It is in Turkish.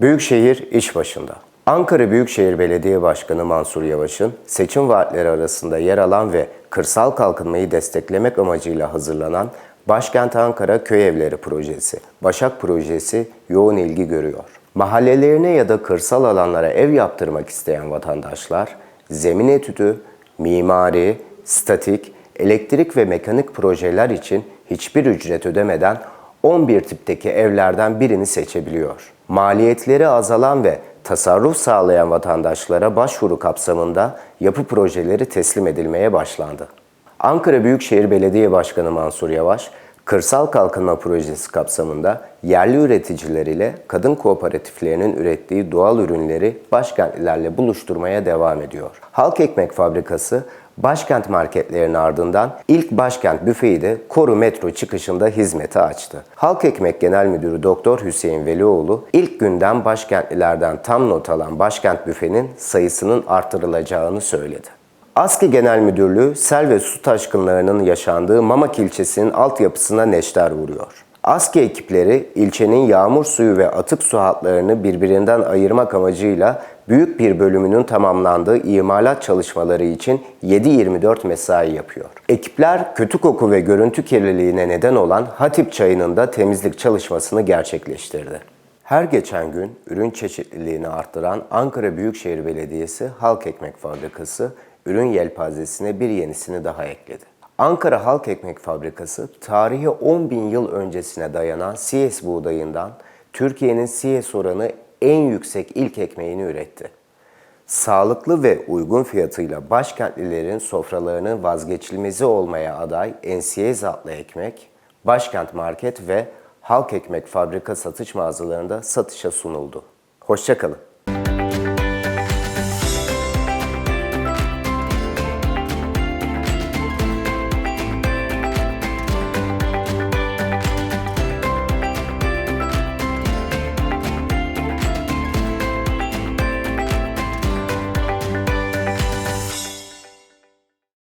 Büyükşehir iş başında. Ankara Büyükşehir Belediye Başkanı Mansur Yavaş'ın seçim vaatleri arasında yer alan ve kırsal kalkınmayı desteklemek amacıyla hazırlanan Başkent Ankara Köy Evleri Projesi, Başak Projesi yoğun ilgi görüyor. Mahallelerine ya da kırsal alanlara ev yaptırmak isteyen vatandaşlar, zemin etüdü, mimari, statik, elektrik ve mekanik projeler için hiçbir ücret ödemeden 11 tipteki evlerden birini seçebiliyor. Maliyetleri azalan ve tasarruf sağlayan vatandaşlara başvuru kapsamında yapı projeleri teslim edilmeye başlandı. Ankara Büyükşehir Belediye Başkanı Mansur Yavaş, Kırsal Kalkınma Projesi kapsamında yerli üreticiler ile kadın kooperatiflerinin ürettiği doğal ürünleri başkentlilerle buluşturmaya devam ediyor. Halk Ekmek Fabrikası, Başkent marketlerinin ardından ilk başkent büfeyi de Koru metro çıkışında hizmete açtı. Halk Ekmek Genel Müdürü Doktor Hüseyin Velioğlu ilk günden başkentlilerden tam not alan başkent büfenin sayısının artırılacağını söyledi. ASKİ Genel Müdürlüğü sel ve su taşkınlarının yaşandığı Mamak ilçesinin altyapısına neşter vuruyor. ASKİ ekipleri ilçenin yağmur suyu ve atık su hatlarını birbirinden ayırmak amacıyla büyük bir bölümünün tamamlandığı imalat çalışmaları için 7-24 mesai yapıyor. Ekipler kötü koku ve görüntü kirliliğine neden olan Hatip çayının da temizlik çalışmasını gerçekleştirdi. Her geçen gün ürün çeşitliliğini arttıran Ankara Büyükşehir Belediyesi Halk Ekmek Fabrikası ürün yelpazesine bir yenisini daha ekledi. Ankara Halk Ekmek Fabrikası tarihi 10 bin yıl öncesine dayanan CS buğdayından Türkiye'nin CS oranı en yüksek ilk ekmeğini üretti. Sağlıklı ve uygun fiyatıyla başkentlilerin sofralarının vazgeçilmezi olmaya aday NCA's adlı ekmek, Başkent Market ve Halk Ekmek Fabrika satış mağazalarında satışa sunuldu. Hoşçakalın.